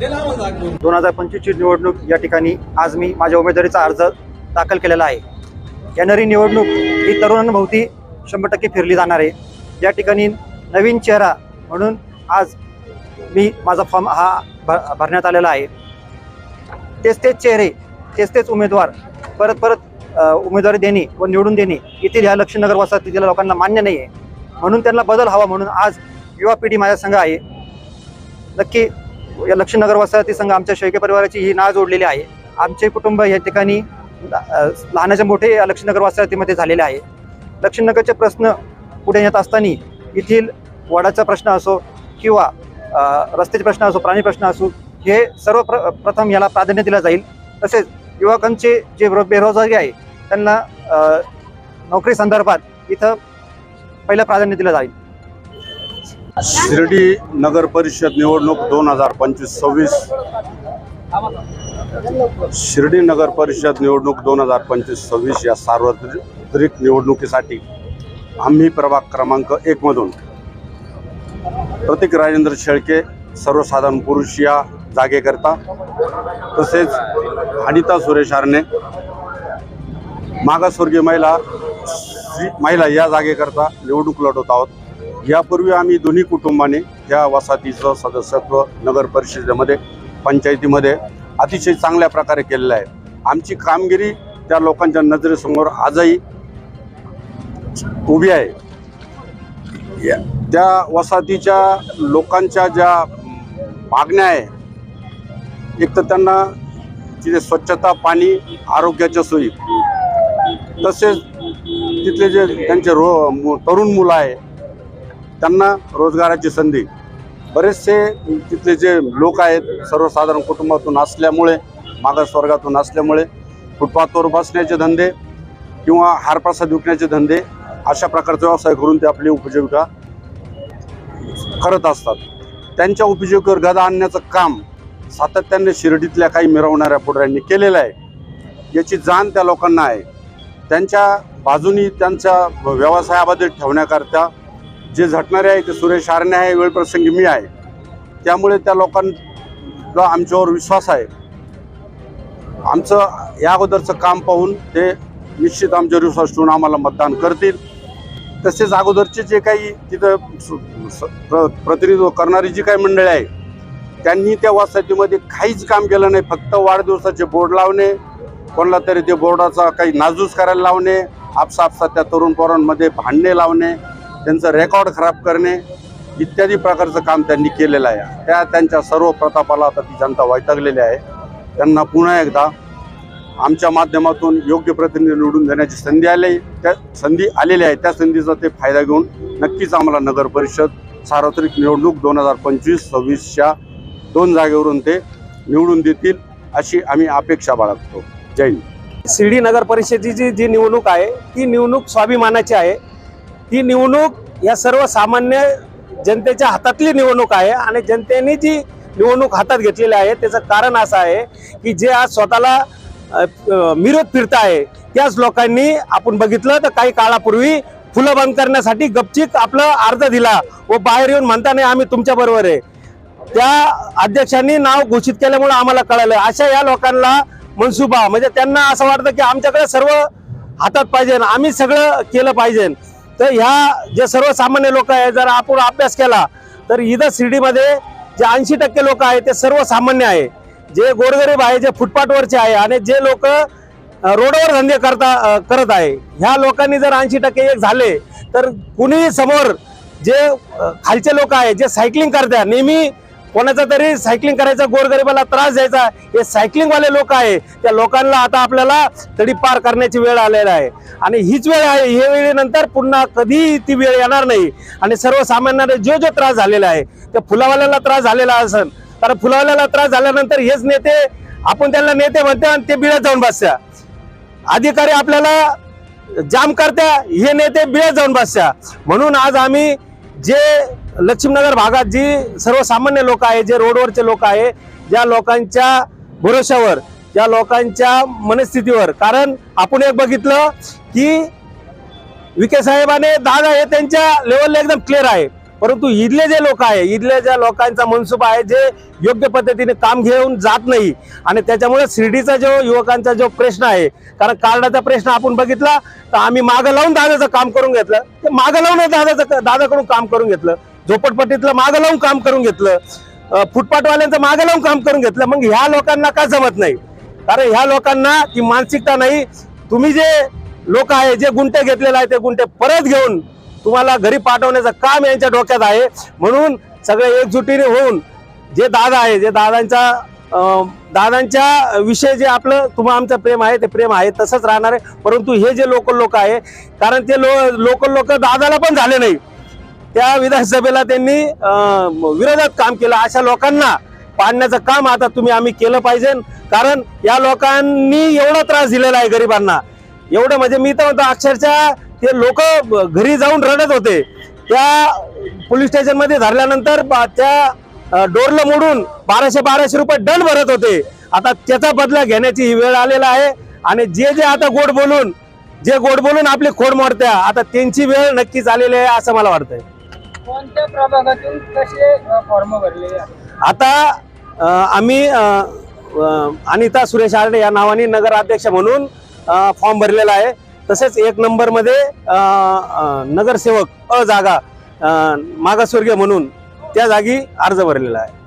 दोन हजार पंचवीसची निवडणूक या ठिकाणी आज मी माझ्या उमेदवारीचा अर्ज दाखल केलेला आहे. येणारी निवडणूक ही तरुणांभोवती शंभर टक्के फिरली जाणार आहे. या ठिकाणी नवीन चेहरा म्हणून आज मी माझा फॉर्म हा भरण्यात आलेला आहे. तेच तेच चेहरे तेच तेच उमेदवार परत परत उमेदवारी देणे व निवडून देणे येथील ह्या लक्ष्मीनगर वसाहतीतील लोकांना मान्य नाही आहे म्हणून त्यांना बदल हवा म्हणून आज युवा पिढी माझ्या संघ आहे. नक्की या लक्ष्मीनगर वसाहती संघ आमच्या शेळके परिवाराची ही नाळ जोडलेली आहे. आमचे कुटुंब या ठिकाणी लहानाचे मोठे या लक्ष्मीनगर वसाहतीमध्ये झालेले आहे. लक्ष्मीनगरचे प्रश्न पुढे येत असताना येथील वडाचा प्रश्न असो किंवा रस्त्याचे प्रश्न असो प्राणी प्रश्न असो हे सर्व प्र प्रथम याला प्राधान्य दिलं जाईल. तसेच युवकांचे जे बेरोजगारी आहे त्यांना नोकरी संदर्भात इथं पहिलं प्राधान्य दिलं जाईल. शिर्डी नगर परिषद निवडणूक दोन हजार पंचवीस सव्वीस. शिर्डी नगर परिषद निवडणूक दोन हजार पंचवीस सव्वीस या सार्वत्रिक निवडणुकीसाठी आम्ही प्रभाग क्रमांक एकमधून प्रतीक राजेंद्र शेळके सर्वसाधारण पुरुष या जागेकरता तसेच अनिता सुरेश आरणे मागासवर्गीय महिला श्री महिला या जागेकरता निवडणूक लढवत आहोत. यापूर्वी आम्ही दोन्ही कुटुंबाने या वसाहतीचं सदस्यत्व नगर परिषदेमध्ये पंचायतीमध्ये अतिशय चांगल्या प्रकारे केलेलं आहे. आमची कामगिरी त्या लोकांच्या नजरेसमोर आजही उभी आहे. या- त्या वसाहतीच्या लोकांच्या ज्या मागण्या आहे एक तर त्यांना तिथे स्वच्छता पाणी आरोग्याच्या सोयी तसेच तिथले जे त्यांचे रो तरुण मुलं आहे त्यांना रोजगाराची संधी. बरेचसे तिथले जे लोक आहेत सर्वसाधारण कुटुंबातून असल्यामुळे मागासवर्गातून असल्यामुळे फुटपाथवर बसण्याचे धंदे किंवा हारप्रसाद विकण्याचे धंदे अशा प्रकारचा व्यवसाय करून ते आपली उपजीविका करत असतात. त्यांच्या उपजीविकेवर गदा आणण्याचं काम सातत्याने शिर्डीतल्या काही मिरवणाऱ्या पुढऱ्यांनी केलेलं आहे. याची जाण त्या लोकांना आहे. त्यांच्या बाजूनी त्यांच्या व्यवसायाबद्दल ठेवण्याकरता जे झटणारे आहे ते सुरेश आरणे आहे वेळप्रसंगी मी आहे. त्यामुळे त्या लोकांना आमच्यावर विश्वास आहे. आमचं या अगोदरचं काम पाहून ते निश्चित आमच्यावर विश्वास ठेवून आम्हाला मतदान करतील. तसेच अगोदरचे जे काही तिथं स- प्र- प्रतिनिधित्व करणारी जी काही मंडळी आहे त्यांनी त्या वसाहतीमध्ये काहीच काम केलं नाही. फक्त वाढदिवसाचे बोर्ड लावणे कोणाला तरी ते बोर्डाचा काही नाजूस करायला लावणे आपसापसात त्या तरुण पोरांमध्ये भांडणे लावणे त्यांचं रेकॉर्ड खराब करणे इत्यादी प्रकारचं काम त्यांनी केलेलं आहे. त्या त्यांच्या सर्व प्रतापाला आता ती जनता वैतागलेली आहे. त्यांना पुन्हा एकदा आमच्या माध्यमातून योग्य प्रतिनिधी निवडून देण्याची संधी आली त्या संधी आलेली आहे. त्या संधीचा ते फायदा घेऊन नक्कीच आम्हाला नगर परिषद सार्वत्रिक निवडणूक दोन हजार पंचवीस सव्वीसच्या दोन जागेवरून ते निवडून देतील अशी आम्ही अपेक्षा बाळगतो. जय हिंद. शिर्डी नगर परिषदेची जी निवडणूक आहे ती निवडणूक स्वाभिमानाची आहे. ती निवडणूक या सर्वसामान्य जनतेच्या हातातली निवडणूक आहे आणि जनतेने जी निवडणूक हातात घेतलेली आहे त्याचं कारण असं आहे की जे आज स्वतःला मिरत फिरत आहे त्याच लोकांनी आपण बघितलं तर काही काळापूर्वी फुलं बंद करण्यासाठी गपचिक आपलं अर्ज दिला व बाहेर येऊन म्हणता नाही आम्ही तुमच्या बरोबर आहे. त्या अध्यक्षांनी नाव घोषित केल्यामुळे आम्हाला कळालं. अशा या लोकांना मनसुबा म्हणजे त्यांना असं वाटतं की आमच्याकडे सर्व हातात पाहिजे आम्ही सगळं केलं पाहिजे. तर ह्या जे सर्वसामान्य लोक आहे जर आपण अभ्यास केला तर इथं शिर्डीमध्ये जे ऐंशी टक्के लोक आहे ते सर्वसामान्य आहे. जे गोरगरीब आहे जे फुटपाथवरचे आहे आणि जे लोक रोडवर धंदे करता करत आहे. ह्या लोकांनी जर ऐंशी टक्के एक झाले तर कुणी समोर जे खालचे लोक आहे जे सायकलिंग करतात नेहमी कोणाचा तरी सायकलिंग करायचा गोरगरिबाला त्रास द्यायचा हे सायकलिंगवाले लोक आहे. त्या लोकांना आता आपल्याला तडी पार करण्याची वेळ आलेला आहे. आणि हीच वेळ आहे हे वेळेनंतर पुन्हा कधी ती वेळ येणार नाही. आणि सर्वसामान्यांना जो जो त्रास झालेला आहे त्या फुलावाल्याला त्रास झालेला असेल कारण फुलावाल्याला त्रास झाल्यानंतर हेच नेते आपण त्यांना नेते म्हणते आणि ते बिळात जाऊन बसत्या. अधिकारी आपल्याला जाम करत्या हे नेते बिळात जाऊन बसत्या. म्हणून आज आम्ही जे लक्ष्मीनगर भागात जी सर्वसामान्य लोक आहे जे रोडवरचे लोक आहे ज्या लोकांच्या भरोश्यावर ज्या लोकांच्या मनस्थितीवर. कारण आपण एक बघितलं की विखे साहेबाने दादा हे त्यांच्या लेवलला एकदम क्लिअर आहे. परंतु इथले जे लोक आहे इथल्या ज्या लोकांचा मनसुबा आहे जे योग्य पद्धतीने काम घेऊन जात नाही आणि त्याच्यामुळे शिर्डीचा जो युवकांचा जो प्रश्न आहे कारण कार्डाचा प्रश्न आपण बघितला तर आम्ही मागं लावून दादाचं काम करून घेतलं. ते मागं लावून दादाचं दादाकडून काम करून घेतलं. झोपटपट्टीतलं मागं लावून काम करून घेतलं. फुटपाटवाल्यांचं मागं लावून काम करून घेतलं. मग ह्या लोकांना का जमत नाही? कारण ह्या लोकांना ती मानसिकता नाही. तुम्ही जे लोक आहे जे गुंटे घेतलेले आहे ते गुंटे परत घेऊन तुम्हाला घरी पाठवण्याचं काम यांच्या डोक्यात आहे. म्हणून सगळे एकजुटीने होऊन जे दादा आहे जे दादांचा दादांच्या विषय जे आपलं तुम्हा आमचं प्रेम आहे ते प्रेम आहे तसंच राहणार आहे. परंतु हे जे लोकल लोक आहे कारण ते लो लोकल लोक दादाला पण झाले नाही. त्या विधानसभेला त्यांनी विरोधात काम केलं. अशा लोकांना पाडण्याचं काम आता तुम्ही आम्ही केलं पाहिजे. कारण या लोकांनी एवढा त्रास दिलेला आहे गरिबांना. एवढं म्हणजे मी तर म्हणतो अक्षरशः ते लोक घरी जाऊन रडत होते. त्या पोलीस स्टेशनमध्ये धरल्यानंतर त्या डोरला डोरलं मोडून बाराशे बाराशे रुपये दंड भरत होते. आता त्याचा बदला घेण्याची ही वेळ आलेला आहे. आणि जे जे आता गोड बोलून जे गोड बोलून आपली खोड मोडत्या आता त्यांची वेळ नक्कीच आलेली आहे असं मला वाटतंय. कोणत्या प्रभागातून कसे फॉर्म भरलेले आता आम्ही अनिता सुरेश आरडे या नावाने नगराध्यक्ष म्हणून फॉर्म भरलेला आहे. तसेच एक नंबरमध्ये नगरसेवक अ जागा मागासवर्गीय म्हणून त्या जागी अर्ज भरलेला आहे.